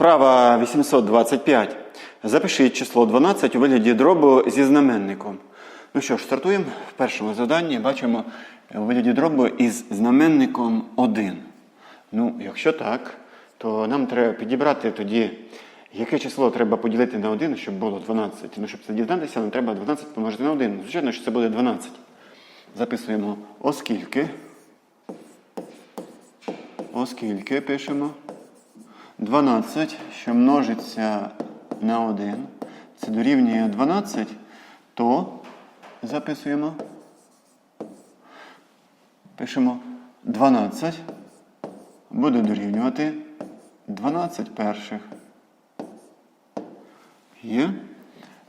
Вправа 825. Запишіть число 12 у вигляді дробу зі знаменником. Ну що ж, стартуємо. В першому завданні бачимо у вигляді дробу із знаменником 1. Ну, якщо так, то нам треба підібрати тоді, яке число треба поділити на 1, щоб було 12. Ну, щоб це дізнатися, нам треба 12 помножити на 1. Звичайно, що це буде 12. Записуємо оскільки. Оскільки пишемо. 12, що множиться на 1, це дорівнює 12, то записуємо. Пишемо 12 буде дорівнювати 12 перших. Є.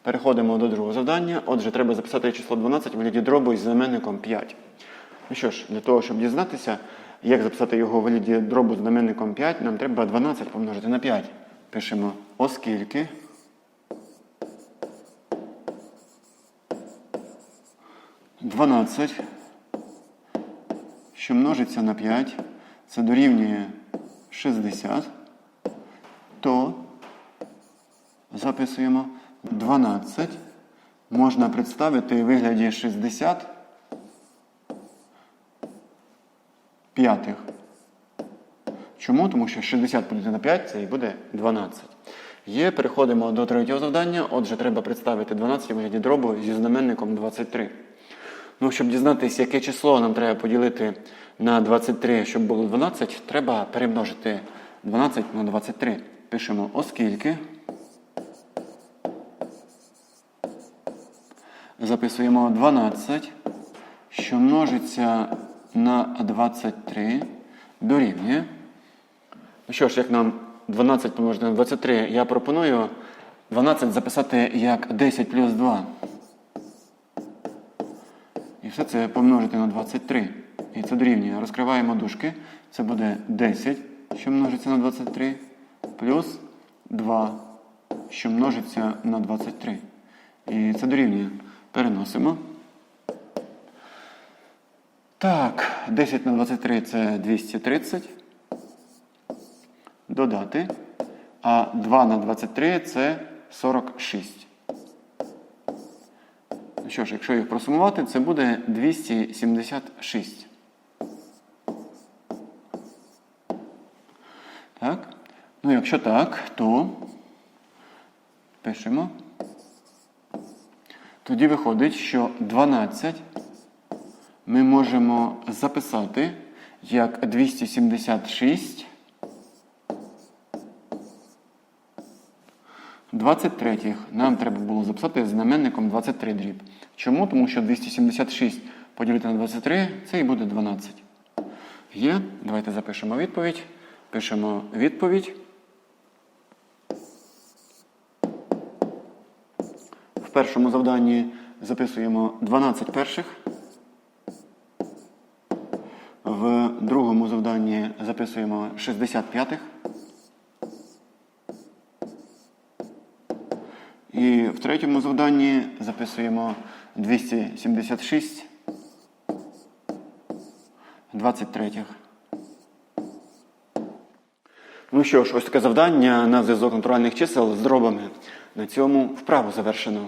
Переходимо до другого завдання. Отже, треба записати число 12 в вигляді дробу із знаменником 5. Ну що ж, для того, щоб дізнатися, як записати його у вигляді дробу знаменником 5, нам треба 12 помножити на 5. Пишемо оскільки. Дванадцять, що множиться на 5, це дорівнює 60, то записуємо 12 можна представити у вигляді 60 п'ятих. Чому? Тому що 60 поділити на 5 це і буде 12. Є, переходимо до третього завдання. Отже, треба представити 12 у вигляді дробу зі знаменником 23. Ну, щоб дізнатися, яке число нам треба поділити на 23, щоб було 12, треба перемножити 12 на 23. Пишемо оскільки. Записуємо 12, що множиться на 23 дорівнює. Ну що ж, як нам 12 помножити на 23, я пропоную 12 записати як 10 плюс 2. І все це помножити на 23. І це дорівнює. Розкриваємо дужки. Це буде 10, що множиться на 23, плюс 2, що множиться на 23. І це дорівнює. Переносимо. Так, 10 на 23 це 230. Додати. А 2 на 23 це 46. Ну що ж, якщо їх просумувати, це буде 276. Так. Ну, якщо так, то пишемо. Тоді виходить, що 12 ми можемо записати як 276 23 нам треба було записати знаменником 23 дріб. Чому? Тому що 276 поділити на 23 це і буде 12. Є. Давайте запишемо відповідь. Пишемо відповідь. В першому завданні записуємо 12 перших. В другому завданні записуємо 65. І в третьому завданні записуємо 276 23. Ну що ж, ось таке завдання на зв'язок натуральних чисел з дробами. На цьому вправу завершено.